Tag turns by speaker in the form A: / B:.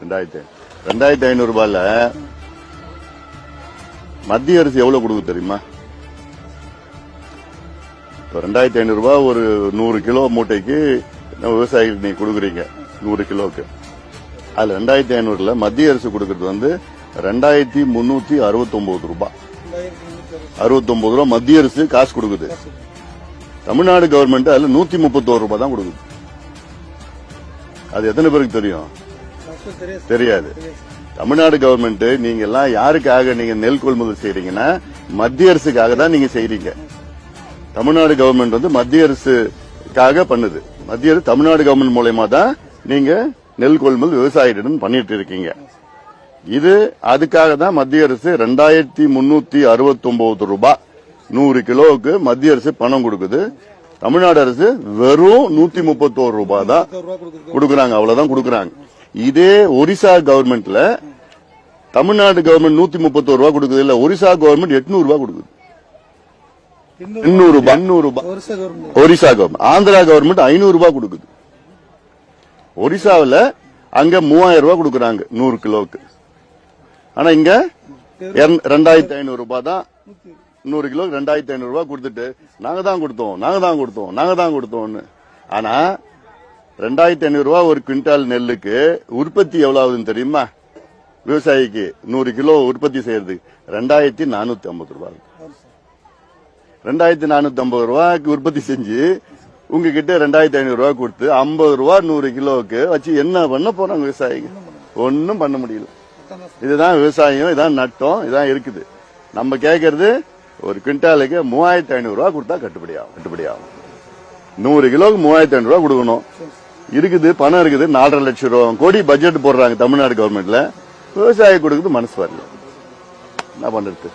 A: ரெண்டாயிரத்தி ரெண்டாயிரத்தி ஐநூறு ரூபாயில மத்திய அரசு எவ்வளவு கொடுக்கு தெரியுமா? ரெண்டாயிரத்தி ஐநூறு ரூபாய் ஒரு நூறு கிலோ மூட்டைக்கு நம்ம விவசாயிகளுக்கு நீங்க கொடுக்குறீங்க? நூறு கிலோக்கு. அதுல ரெண்டாயிரத்தி ஐநூறுல மத்திய அரசு கொடுக்கறது வந்து ரெண்டாயிரத்தி முன்னூத்தி அறுபத்தி ஒன்பது ரூபாய். அறுபத்தி ஒன்பது ரூபாய் மத்திய அரசு காசு கொடுக்குது. தமிழ்நாடு கவர்மெண்ட் அதுல நூத்தி முப்பத்தோரு ரூபாய் தான் கொடுக்குது. அது எத்தனை பேருக்கு தெரியும்? தெரியாது. தமிழ்நாடு கவர்மெண்ட் நீங்க எல்லாம் யாருக்காக நீங்க நெல் கொள்முதல் செய்றீங்கன்னா மத்திய அரசுக்காக தான் நீங்க செய்றீங்க. தமிழ்நாடு கவர்மெண்ட் வந்து மத்திய அரசுக்காக பண்ணுது. மத்திய அரசு தமிழ்நாடு கவர்மெண்ட் மூலயமா தான் நீங்க நெல் கொள்முதல் விவசாயிகளிடம் பண்ணிட்டு இருக்கீங்க. இது அதுக்காக தான் மத்திய அரசு ரெண்டாயிரத்தி முன்னூத்தி அறுபத்தி ஒன்பது ரூபாய் நூறு கிலோவுக்கு மத்திய அரசு பணம் கொடுக்குது. தமிழ்நாடு அரசு வெறும் நூத்தி முப்பத்தோரு ரூபாய் தான் கொடுக்கறாங்க. அவ்வளவுதான் கொடுக்கறாங்க. இதே ஒரிசா கவர்மெண்ட்ல தமிழ்நாடு கவர்மெண்ட் நூத்தி முப்பத்தோரு ரூபாய் கொடுக்குது இல்ல ஒரிசா கவர்மெண்ட் எட்நூறு ரூபாய் கொடுக்குது. எண்ணூறு ரூபாய் எண்ணூறு ரூபாய் ஒரிசா கவர்மெண்ட். ஆந்திரா கவர்மெண்ட் ஐநூறு ரூபாய் கொடுக்குது. ஒரிசாவுல அங்க மூவாயிரம் ரூபாய் கொடுக்கறாங்க நூறு கிலோவுக்கு. ஆனா இங்க ரெண்டாயிரத்தி ஐநூறு ரூபாய் தான் நூறு கிலோ ரெண்டாயிரத்தி ஐநூறு ரூபாய் கொடுத்துட்டு நாங்க தான் கொடுத்தோம் நாங்க தான் கொடுத்தோம் நாங்க தான் கொடுத்தோம்னு. ஆனா ரெண்டாயிரத்தி ஐநூறு ரூபாய் ஒரு குவிண்டால் நெல்லுக்கு உற்பத்தி எவ்வளவுன்னு ஆகுதுன்னு தெரியுமா? விவசாயிக்கு நூறு கிலோ உற்பத்தி செய்யறது ரெண்டாயிரத்தி நானூத்தி ஐம்பது ரூபாய் ரெண்டாயிரத்தி நானூத்தி ஐம்பது ரூபாய்க்கு உற்பத்தி செஞ்சு உங்ககிட்ட ரெண்டாயிரத்தி ஐநூறு ரூபாய் கொடுத்து ஐம்பது ரூபாய் நூறு கிலோவுக்கு வச்சு என்ன பண்ண போறாங்க விவசாயிங்க? ஒன்னும் பண்ண முடியல. இதுதான் விவசாயம் இதான் நட்டம் இதான் இருக்குது. நம்ம கேட்கறது ஒரு குவிண்டாலுக்கு மூவாயிரத்தி ஐநூறு ரூபாய் கொடுத்தா கட்டுப்படி ஆகும் கட்டுப்படி ஆகும். நூறு கிலோவுக்கு மூவாயிரத்தி ஐநூறு ரூபாய் கொடுக்கணும். இருக்குது பணம் இருக்குது நாலரை லட்சம் ரூபா கோடி பட்ஜெட் போடுறாங்க தமிழ்நாடு கவர்மெண்ட்ல விவசாயி கொடுக்குறது மனசு வரல. என்ன பண்றது?